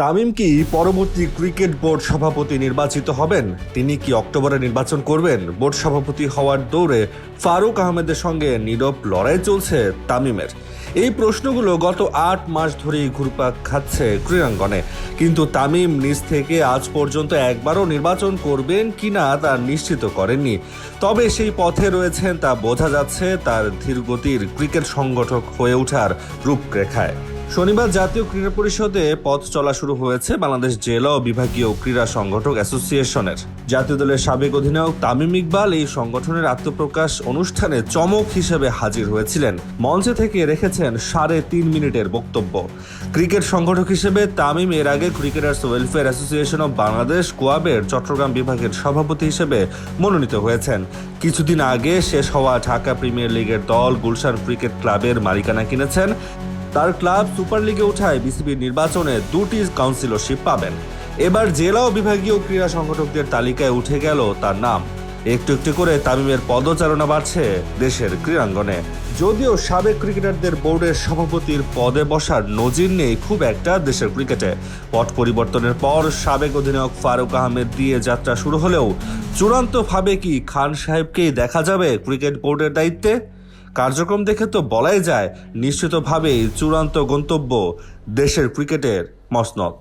তামিম কি পরবর্তী cricket board সভাপতি নির্বাচিত হবেন? তিনি কি অক্টোবরে নির্বাচন করবেন? বোর্ড সভাপতি হওয়ার দৌড়ে ফারুক আহমেদের সঙ্গে নীরব লড়াই চলছে তামিমের। এই প্রশ্নগুলো গত আট মাস ধরেই ঘুরপাক খাচ্ছে ক্রীড়াঙ্গনে। কিন্তু তামিম নিজ থেকে আজ পর্যন্ত একবারও নির্বাচন করবেন কিনা তা নিশ্চিত করেননি। তবে সেই পথে রয়েছেন তা বোঝা যাচ্ছে তার ধীরগতির ক্রিকেট সংগঠক হয়ে ওঠার রূপরেখায়। শনিবার জাতীয় ক্রীড়া পরিষদে পথ চলা শুরু হয়েছে বাংলাদেশ জেলা ও বিভাগীয় ক্রীড়া সংগঠক অ্যাসোসিয়েশনের। জাতীয় দলের সাবেক অধিনায়ক তামিম ইকবাল এই সংগঠনের আত্মপ্রকাশ অনুষ্ঠানে চমক হিসেবে হাজির হয়েছিলেন। মঞ্চে থেকে রেখেছেন সাড়ে তিন মিনিটের বক্তব্য। ক্রিকেট সংগঠক হিসেবে তামিম এর আগে cricketers welfare association of Bangladesh কোয়াবের Chattogram বিভাগের সভাপতি হিসেবে মনোনীত হয়েছেন। কিছুদিন আগে শেষ হওয়া ঢাকা প্রিমিয়ার লিগের দল গুলশান ক্রিকেট ক্লাবের মালিকানা কিনেছেন। তার ক্লাব সুপার লিগে ওঠায় বিসিবির নির্বাচনে দুটি কাউন্সিলরশিপ পাবেন। এবার জেলা ও বিভাগীয় ক্রীড়া সংগঠকদের তালিকায় উঠে গেল তার নাম। একটু একটু করে তামিমের পদচারণা বাড়ছে দেশের ক্রীড়াঙ্গনে। যদিও সাবেক ক্রিকেটারদের বোর্ডের সভাপতির পদে বসার নজির নেই খুব একটা দেশের ক্রিকেটে। পট পরিবর্তনের পর সাবেক অধিনায়ক ফারুক আহমেদ দিয়ে যাত্রা শুরু হলেও চূড়ান্তভাবে কি খান সাহেবকেই দেখা যাবে ক্রিকেট বোর্ডের দায়িত্বে? কার্যক্রম দেখে তো বলাই যায় নিশ্চিতভাবেই চূড়ান্ত গন্তব্য দেশের ক্রিকেটের মসনদ।